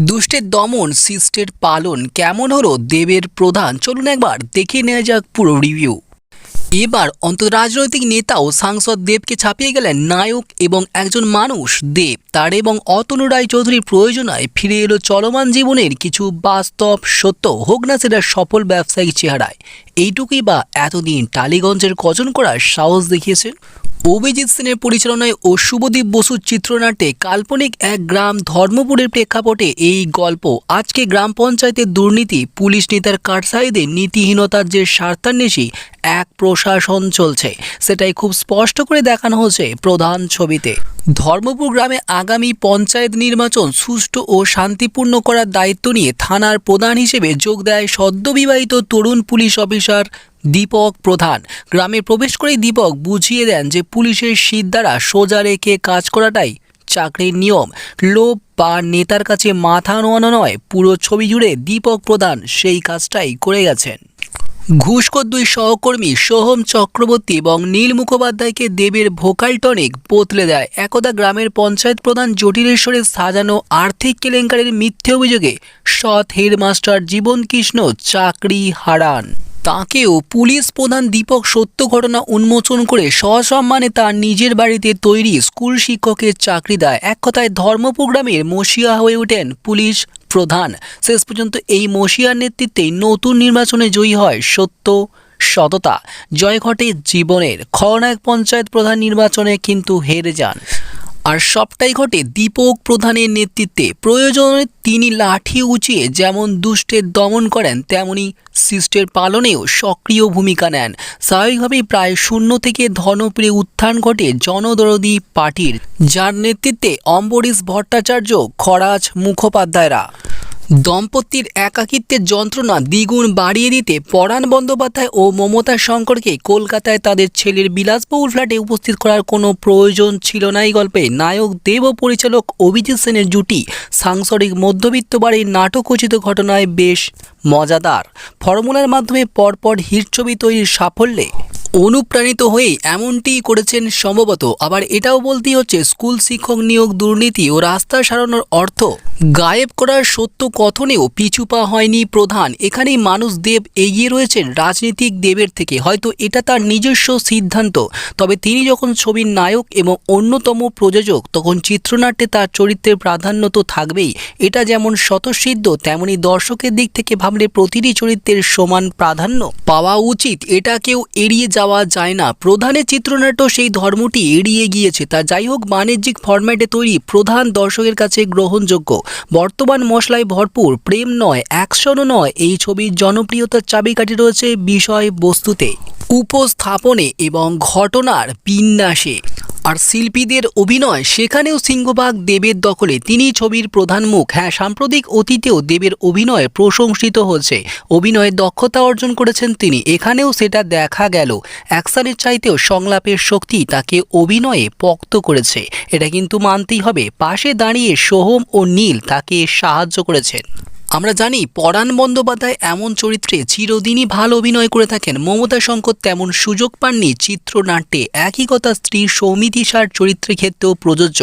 দুষ্টের দমন, শিষ্টের পালন কেমন হলো? দেবের প্রধান। চলুন একবার দেখে নেওয়া যাক পুরো রিভিউ এবার অন্তর্রাজনৈতিক নেতা ও সাংসদ দেবকে ছাপিয়ে গেলেন নায়ক এবং একজন মানুষ, দেব। তার এবং অতনু রায় চৌধুরীর প্রয়োজনায় ফিরে এলো চলমান জীবনের কিছু বাস্তব সত্য। হোক না সেটা সফল ব্যবসায়িক চেহারায়। এইটুকুই বা এতদিন টালিগঞ্জের কজন করার সাহস দেখিয়েছেন? অভিজিৎ সেনের পরিচালনায় ও শুভদীপ বসুর চিত্রনাট্যে কাল্পনিক এক গ্রাম ধর্মপুরের প্রেক্ষাপটে এই গল্প। আজকে গ্রাম পঞ্চায়েতের দুর্নীতি, পুলিশ নেতার কারসাইদের নীতিহীনতার যে স্বার্থান্বেষী, এক প্রশাসন চলছে। সেটাই খুব স্পষ্ট করে দেখানো হচ্ছে প্রধান ছবিতে। ধর্মপুর গ্রামে আগামী পঞ্চায়েত নির্বাচন সুষ্ঠু ও শান্তিপূর্ণ করার দায়িত্ব নিয়ে থানার প্রধান হিসেবে যোগ দেয় সদ্যবিবাহিত তরুণ পুলিশ অফিসার দীপক প্রধান। গ্রামে প্রবেশ করেই দীপক বুঝিয়ে দেন যে পুলিশের শীত দ্বারা সোজা রেখে কাজ করাটাই চাকরির নিয়ম। লোভ বা নেতার কাছে মাথা নোয়ানো নয়, পুরো ছবি জুড়ে দীপক প্রধান সেই কাজটাই করে গেছেন। ঘুষখোর দুই সহকর্মী সোহম চক্রবর্তী এবং নীল মুখোপাধ্যায়কে দেবের ভোকাল টনিক বদলে দেয়। একদা গ্রামের পঞ্চায়েত প্রধান জটিলেশ্বরের সাজানো আর্থিক কেলেঙ্কারির মিথ্যে অভিযোগে সৎ হেডমাস্টার জীবন কৃষ্ণ চাকরি হারান। তাকেও পুলিশ প্রধান দীপক সত্য ঘটনা উন্মোচন করে সসম্মানে তার নিজের বাড়িতে তৈরি স্কুল শিক্ষকের চাকরি দেয়। এক কথায় ধর্মপুর গ্রামের মসিয়া হয়ে ওঠেন পুলিশ প্রধান। শেষ পর্যন্ত এই মসিয়ার নেতৃত্বেই নতুন নির্বাচনে জয়ী হয় সত্য সততা। জয় ঘটে জীবনের। খলনায়ক পঞ্চায়েত প্রধান নির্বাচনে কিন্তু হেরে যান। আর সবটাই ঘটে দীপক প্রধানের নেতৃত্বে। প্রয়োজনে তিনি লাঠি উঁচিয়ে যেমন দুষ্টের দমন করেন, তেমনি শিষ্টের পালনেও সক্রিয় ভূমিকা নেন। স্বাভাবিকভাবেই প্রায় শূন্য থেকে ধনপ্রিয় উত্থান ঘটে জনদরদি পার্টির। যার নেতৃত্বে অম্বরীশ ভট্টাচার্য, খরাজ মুখোপাধ্যায়রা। দম্পতির একাকিত্বের যন্ত্রণা দ্বিগুণ বাড়িয়ে দিতে পরাণ বন্দ্যোপাধ্যায় ও মমতা শঙ্করকে কলকাতায় তাদের ছেলের বিলাসবহুল ফ্ল্যাটে উপস্থিত করার কোনো প্রয়োজন ছিল না এই গল্পে। নায়ক, দেব পরিচালক অভিজিৎ সেনের জুটি, সাংসারিক মধ্যবিত্ত বাড়ির নাটকোচিত ঘটনায় বেশ মজাদার। ফর্মুলার মাধ্যমে পরপর হিট ছবি তৈরির সাফল্যে অনুপ্রাণিত হয়ে এমনটিই করেছেন সম্ভবত। আবার এটাও বলতেই হচ্ছে, স্কুল শিক্ষক নিয়োগ দুর্নীতি ও রাস্তা সারানোর অর্থ গায়েব করার সত্য কথনেও পিছু পা হয়নি প্রধান। এখানেই মানুষ দেব এগিয়ে রয়েছেন রাজনীতিক দেবের থেকে। হয়তো এটা তার নিজস্ব সিদ্ধান্ত। তবে তিনি যখন ছবির নায়ক এবং অন্যতম প্রযোজক, তখন চিত্রনাট্যে তার চরিত্রের প্রাধান্য তো থাকবেই। এটা যেমন স্বতঃসিদ্ধ, তেমনি দর্শকের দিক থেকে ভাবলে প্রতিটি চরিত্রের সমান প্রাধান্য পাওয়া উচিত। এটা কেউ এড়িয়ে যাওয়া যায় না। প্রধানের চিত্রনাট্য সেই ধর্মটি এড়িয়ে গিয়েছে। তা যাই হোক, বাণিজ্যিক ফরম্যাটে তৈরি প্রধান দর্শকের কাছে গ্রহণযোগ্য। বর্তমান মশলায় ভরপুর, প্রেম নয়, অ্যাকশনও নয়। এই ছবির জনপ্রিয়তার চাবিকাঠি রয়েছে বিষয়বস্তুতে। উপস্থাপনে এবং ঘটনার বিন্যাসে। আর শিল্পীদের অভিনয়, সেখানেও সিংহভাগ দেবের দখলে। তিনি ছবির প্রধান মুখ। হ্যাঁ সাম্প্রতিক অতীতেও দেবের অভিনয় প্রশংসিত হচ্ছে। অভিনয়ে দক্ষতা অর্জন করেছেন তিনি। এখানেও সেটা দেখা গেল। অ্যাকশনের চাইতেও সংলাপের শক্তি তাকে অভিনয়ে পক্ত করেছে। এটা কিন্তু মানতেই হবে। পাশে দাঁড়িয়ে সোহম ও নীল তাকে সাহায্য করেছেন। আমরা জানি পরাণ বন্দ্যোপাধ্যায় এমন চরিত্রে চিরদিনই ভালো অভিনয় করে থাকেন। মমতা শঙ্কর তেমন সুযোগ পাননি, চিত্রনাট্যে একই কথা স্ত্রী সৌমিতিসার চরিত্রের ক্ষেত্রেও প্রযোজ্য।